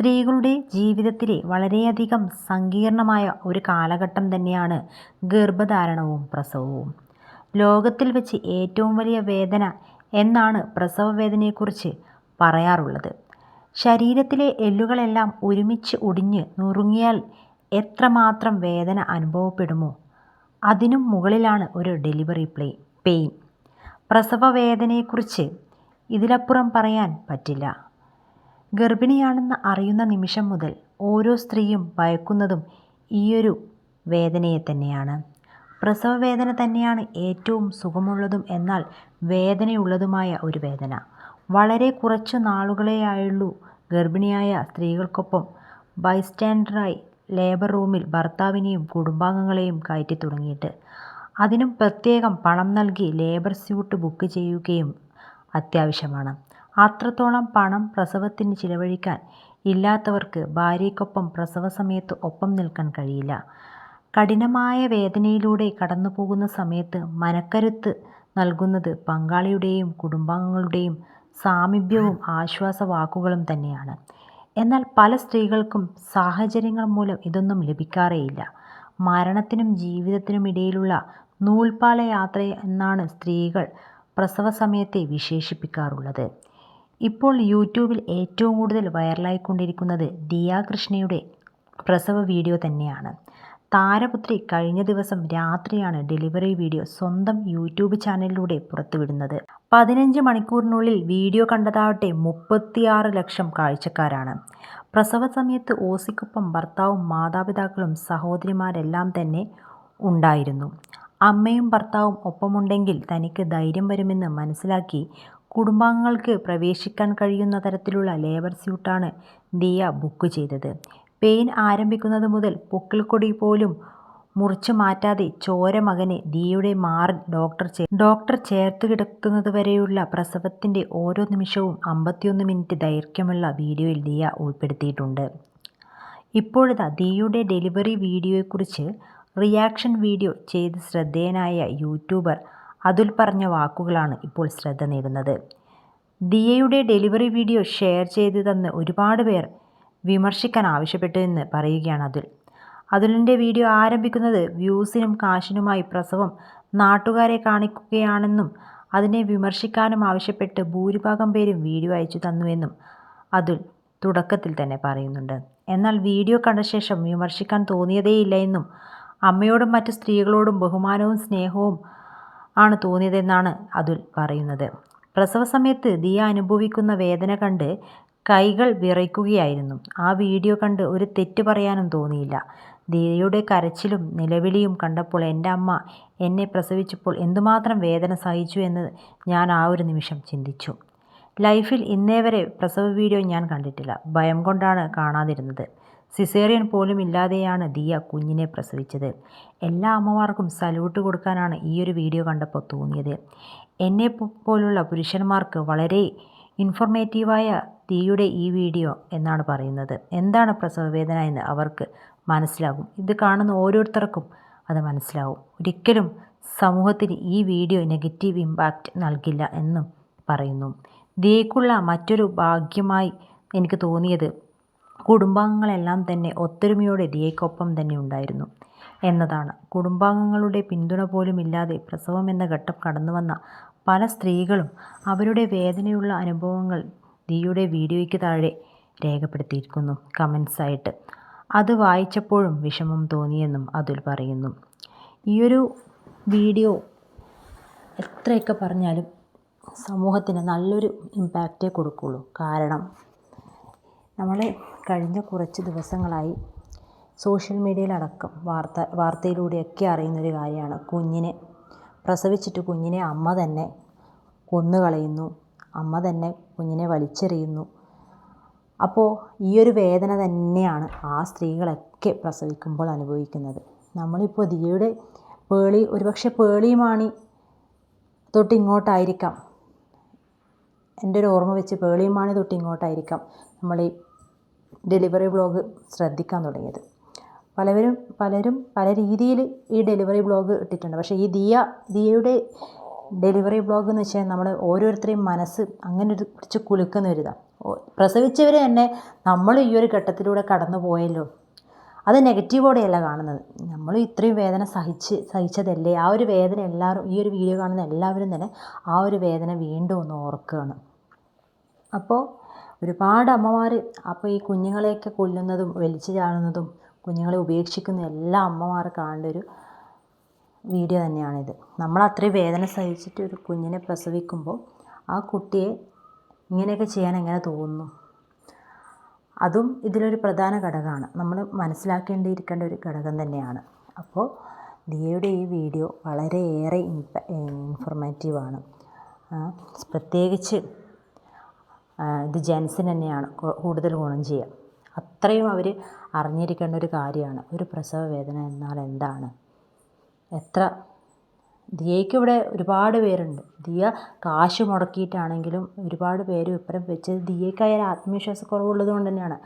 സ്ത്രീകളുടെ ജീവിതത്തിലെ വളരെയധികം സങ്കീർണമായ ഒരു കാലഘട്ടം തന്നെയാണ് ഗർഭധാരണവും പ്രസവവും. ലോകത്തിൽ വെച്ച് ഏറ്റവും വലിയ വേദന എന്നാണ് പ്രസവ വേദനയെക്കുറിച്ച് പറയാറുള്ളത്. ശരീരത്തിലെ എല്ലുകളെല്ലാം ഒരുമിച്ച് ഒടിഞ്ഞ് നുറുങ്ങിയാൽ എത്രമാത്രം വേദന അനുഭവപ്പെടുമോ അതിനും മുകളിലാണ് ഒരു ഡെലിവറി പ്ലേ പെയിൻ. പ്രസവ വേദനയെക്കുറിച്ച് ഇതിലപ്പുറം പറയാൻ പറ്റില്ല. ഗർഭിണിയാണെന്ന് അറിയുന്ന നിമിഷം മുതൽ ഓരോ സ്ത്രീയും ഭയക്കുന്നതും ഈയൊരു വേദനയെ തന്നെയാണ് പ്രസവ പ്രസവവേദന തന്നെയാണ് ഏറ്റവും സുഖമുള്ളതും എന്നാൽ വേദനയുള്ളതുമായ ഒരു വേദന. വളരെ കുറച്ച് നാളുകളെയായുള്ളൂ ഗർഭിണിയായ സ്ത്രീകൾക്കൊപ്പം ബൈസ്റ്റാൻഡറായി ലേബർ റൂമിൽ ഭർത്താവിനെയും കുടുംബാംഗങ്ങളെയും കയറ്റി തുടങ്ങിയിട്ട് അതിനും പ്രത്യേകം പണം നൽകി ലേബർ സ്യൂട്ട് ബുക്ക് ചെയ്യുകയും അത്യാവശ്യമാണ്. അത്രത്തോളം പണം പ്രസവത്തിന് ചിലവഴിക്കാൻ ഇല്ലാത്തവർക്ക് ഭാര്യയ്ക്കൊപ്പം പ്രസവസമയത്ത് ഒപ്പം നിൽക്കാൻ കഴിയില്ല. കഠിനമായ വേദനയിലൂടെ കടന്നുപോകുന്ന സമയത്ത് മനക്കരുത്ത് നൽകുന്നത് പങ്കാളിയുടെയും കുടുംബാംഗങ്ങളുടെയും സാമീപ്യവും ആശ്വാസവാക്കുകളും തന്നെയാണ്. എന്നാൽ പല സ്ത്രീകൾക്കും സാഹചര്യങ്ങൾ മൂലം ഇതൊന്നും ലഭിക്കാറേയില്ല. മരണത്തിനും ജീവിതത്തിനും ജീവിതത്തിനുമിടയിലുള്ള നൂൽപ്പാലയാത്ര എന്നാണ് സ്ത്രീകൾ പ്രസവസമയത്തെ വിശേഷിപ്പിക്കാറുള്ളത്. ഇപ്പോൾ യൂട്യൂബിൽ ഏറ്റവും കൂടുതൽ വൈറലായിക്കൊണ്ടിരിക്കുന്നത് ദിയ കൃഷ്ണയുടെ പ്രസവ വീഡിയോ തന്നെയാണ്. താരപുത്രി കഴിഞ്ഞ ദിവസം രാത്രിയാണ് ഡെലിവറി വീഡിയോ സ്വന്തം യൂട്യൂബ് ചാനലിലൂടെ പുറത്തുവിടുന്നത്. പതിനഞ്ച് മണിക്കൂറിനുള്ളിൽ വീഡിയോ കണ്ടതാവട്ടെ മുപ്പത്തിയാറ് ലക്ഷം കാഴ്ചക്കാരാണ്. പ്രസവ സമയത്ത് ഓസിക്കൊപ്പം ഭർത്താവും മാതാപിതാക്കളും സഹോദരിമാരെല്ലാം തന്നെ ഉണ്ടായിരുന്നു. അമ്മയും ഭർത്താവും ഒപ്പമുണ്ടെങ്കിൽ തനിക്ക് ധൈര്യം വരുമെന്ന് മനസ്സിലാക്കി കുടുംബാംഗങ്ങൾക്ക് പ്രവേശിക്കാൻ കഴിയുന്ന തരത്തിലുള്ള ലേബർ സ്യൂട്ടാണ് ദിയ ബുക്ക് ചെയ്തത്. പെയിൻ ആരംഭിക്കുന്നത് മുതൽ പൊക്കിൾക്കൊടി പോലും മുറിച്ചു മാറ്റാതെ ചോര മകനെ ദിയയുടെ മാറിൽ ഡോക്ടർ ഡോക്ടർ ചേർത്ത് കിടക്കുന്നത് വരെയുള്ള പ്രസവത്തിന്റെ ഓരോ നിമിഷവും അമ്പത്തിയൊന്ന് മിനിറ്റ് ദൈർഘ്യമുള്ള വീഡിയോയിൽ ദിയ ഉൾപ്പെടുത്തിയിട്ടുണ്ട്. ഇപ്പോഴത്തെ ദിയയുടെ ഡെലിവറി വീഡിയോയെക്കുറിച്ച് റിയാക്ഷൻ വീഡിയോ ചെയ്ത് ശ്രദ്ധേയനായ യൂട്യൂബർ അതുൽ പറഞ്ഞ വാക്കുകളാണ് ഇപ്പോൾ ശ്രദ്ധ നേടുന്നത്. ദിയയുടെ ഡെലിവറി വീഡിയോ ഷെയർ ചെയ്ത് തന്ന് ഒരുപാട് പേർ വിമർശിക്കാൻ ആവശ്യപ്പെട്ടു എന്ന് പറയുകയാണ് അതുൽ. അതുലിന്റെ വീഡിയോ ആരംഭിക്കുന്നത് വ്യൂസിനും കാശിനുമായി പ്രസവം നാട്ടുകാരെ കാണിക്കുകയാണെന്നും അതിനെ വിമർശിക്കാനും ആവശ്യപ്പെട്ട് ഭൂരിഭാഗം പേരും വീഡിയോ അയച്ചു തന്നുവെന്നും അതുൽ തുടക്കത്തിൽ തന്നെ പറയുന്നുണ്ട്. എന്നാൽ വീഡിയോ കണ്ട ശേഷം വിമർശിക്കാൻ തോന്നിയതേയില്ല എന്നും അമ്മയോടും മറ്റു സ്ത്രീകളോടും ബഹുമാനവും സ്നേഹവും ആണ് തോന്നിയതെന്നാണ് അതുൽ പറയുന്നത്. പ്രസവ സമയത്ത് ദിയ അനുഭവിക്കുന്ന വേദന കണ്ട് കൈകൾ വിറയ്ക്കുകയായിരുന്നു. ആ വീഡിയോ കണ്ട് ഒരു തെറ്റ് പറയാനും തോന്നിയില്ല. ദിയയുടെ കരച്ചിലും നിലവിളിയും കണ്ടപ്പോൾ എന്റെ അമ്മ എന്നെ പ്രസവിച്ചപ്പോൾ എന്തുമാത്രം വേദന സഹിച്ചു എന്ന് ഞാൻ ആ ഒരു നിമിഷം ചിന്തിച്ചു. ലൈഫിൽ ഇന്നേ വരെ പ്രസവ വീഡിയോ ഞാൻ കണ്ടിട്ടില്ല. ഭയം കൊണ്ടാണ് കാണാതിരുന്നത്. സിസേറിയൻ പോലും ഇല്ലാതെയാണ് ദിയ കുഞ്ഞിനെ പ്രസവിച്ചത്. എല്ലാ അമ്മമാർക്കും സല്യൂട്ട് കൊടുക്കാനാണ് ഈ ഒരു വീഡിയോ കണ്ടപ്പോൾ തോന്നിയത്. എന്നെ പോലുള്ള പുരുഷന്മാർക്ക് വളരെ ഇൻഫോർമേറ്റീവായ ദിയുടെ ഈ വീഡിയോ എന്നാണ് പറയുന്നത്. എന്താണ് പ്രസവവേദന എന്ന് അവർക്ക് മനസ്സിലാകും. ഇത് കാണുന്ന ഓരോരുത്തർക്കും അത് മനസ്സിലാവും. ഒരിക്കലും സമൂഹത്തിന് ഈ വീഡിയോ നെഗറ്റീവ് ഇമ്പാക്റ്റ് നൽകില്ല എന്നും പറയുന്നു. ദിയക്കുള്ള മറ്റൊരു ഭാഗ്യമായി എനിക്ക് തോന്നിയത് കുടുംബാംഗങ്ങളെല്ലാം തന്നെ ഒത്തൊരുമയോടെ ദിയയ്ക്കൊപ്പം തന്നെ ഉണ്ടായിരുന്നു എന്നതാണ്. കുടുംബാംഗങ്ങളുടെ പിന്തുണ പോലുമില്ലാതെ പ്രസവമെന്ന ഘട്ടം കടന്നുവന്ന പല സ്ത്രീകളും അവരുടെ വേദനയുള്ള അനുഭവങ്ങൾ ദിയുടെ വീഡിയോയ്ക്ക് താഴെ രേഖപ്പെടുത്തിയിരിക്കുന്നു കമൻസായിട്ട്. അത് വായിച്ചപ്പോഴും വിഷമം തോന്നിയെന്നും അതിൽ പറയുന്നു. ഈയൊരു വീഡിയോ എത്രയൊക്കെ പറഞ്ഞാലും സമൂഹത്തിന് നല്ലൊരു ഇമ്പാക്റ്റേ കൊടുക്കുള്ളൂ. കാരണം നമ്മൾ കഴിഞ്ഞ കുറച്ച് ദിവസങ്ങളായി സോഷ്യൽ മീഡിയയിലടക്കം വാർത്ത വാർത്തയിലൂടെയൊക്കെ അറിയുന്നൊരു കാര്യമാണ് കുഞ്ഞിനെ പ്രസവിച്ചിട്ട് കുഞ്ഞിനെ അമ്മ തന്നെ കൊന്നുകളയുന്നു. അമ്മ തന്നെ കുഞ്ഞിനെ വലിച്ചെറിയുന്നു. അപ്പോൾ ഈ ഒരു വേദന തന്നെയാണ് ആ സ്ത്രീകളൊക്കെ പ്രസവിക്കുമ്പോൾ അനുഭവിക്കുന്നത്. നമ്മളിപ്പോൾ ദിയയുടെ പേളി ഒരുപക്ഷേ പേളിയുമാണി മാണി തൊട്ട് ഇങ്ങോട്ടായിരിക്കാം എന്റെ ഒരു ഓർമ്മ വെച്ച് പേളിയുമാണി തൊട്ടിങ്ങോട്ടായിരിക്കാം നമ്മളീ ഡെലിവറി ബ്ലോഗ് ശ്രദ്ധിക്കാൻ തുടങ്ങിയത്. പലവരും പലരും പല രീതിയിൽ ഈ ഡെലിവറി ബ്ലോഗ് ഇട്ടിട്ടുണ്ട്. പക്ഷേ ഈ ദിയ ദിയയുടെ ഡെലിവറി ബ്ലോഗ് എന്ന് വെച്ചാൽ നമ്മൾ ഓരോരുത്തരെയും മനസ്സ് അങ്ങനെ ഒരു പിടിച്ച് കുലുക്കുന്ന ഒരു ഇതാണ് പ്രസവിച്ചവർ തന്നെ നമ്മൾ ഈ ഒരു ഘട്ടത്തിലൂടെ കടന്നു പോയല്ലോ. അത് നെഗറ്റീവോടെയല്ല കാണുന്നത്. നമ്മൾ ഇത്രയും വേദന സഹിച്ച് സഹിച്ചതല്ലേ? ആ ഒരു വേദന എല്ലാവരും ഈ ഒരു വീഡിയോ കാണുന്ന എല്ലാവരും തന്നെ ആ ഒരു വേദന വീണ്ടും ഒന്ന് ഓർക്കുകയാണ്. അപ്പോൾ ഒരുപാട് അമ്മമാർ അപ്പോൾ ഈ കുഞ്ഞുങ്ങളെയൊക്കെ കൊല്ലുന്നതും വലിച്ചു ചാടുന്നതും കുഞ്ഞുങ്ങളെ ഉപേക്ഷിക്കുന്ന എല്ലാ അമ്മമാർ കാണേണ്ട ഒരു വീഡിയോ തന്നെയാണിത്. നമ്മൾ അത്രയും വേദന സഹിച്ചിട്ട് ഒരു കുഞ്ഞിനെ പ്രസവിക്കുമ്പോൾ ആ കുട്ടിയെ ഇങ്ങനെയൊക്കെ ചെയ്യാൻ എങ്ങനെ തോന്നുന്നു? അതും ഇതിലൊരു പ്രധാന ഘടകമാണ്. നമ്മൾ മനസ്സിലാക്കേണ്ടിയിരിക്കേണ്ട ഒരു ഘടകം തന്നെയാണ്. അപ്പോൾ ദിയയുടെ ഈ വീഡിയോ വളരെയേറെ ഇൻഫ ഇൻഫോർമേറ്റീവാണ് പ്രത്യേകിച്ച് ഇത് ജെൻസിന് തന്നെയാണ് കൂടുതൽ ഗുണം ചെയ്യുക. അത്രയും അവർ അറിഞ്ഞിരിക്കേണ്ട ഒരു കാര്യമാണ്. ഒരു പ്രസവ വേദന എന്നാൽ എന്താണ്? എത്ര ദിയയ്ക്ക് ഇവിടെ ഒരുപാട് പേരുണ്ട്. ദിയ കാശ് മുടക്കിയിട്ടാണെങ്കിലും ഒരുപാട് പേര് ഇപ്പുറം വെച്ചത് ദിയയ്ക്കായാലും ആത്മവിശ്വാസക്കുറവുള്ളത് കൊണ്ട് തന്നെയാണ്.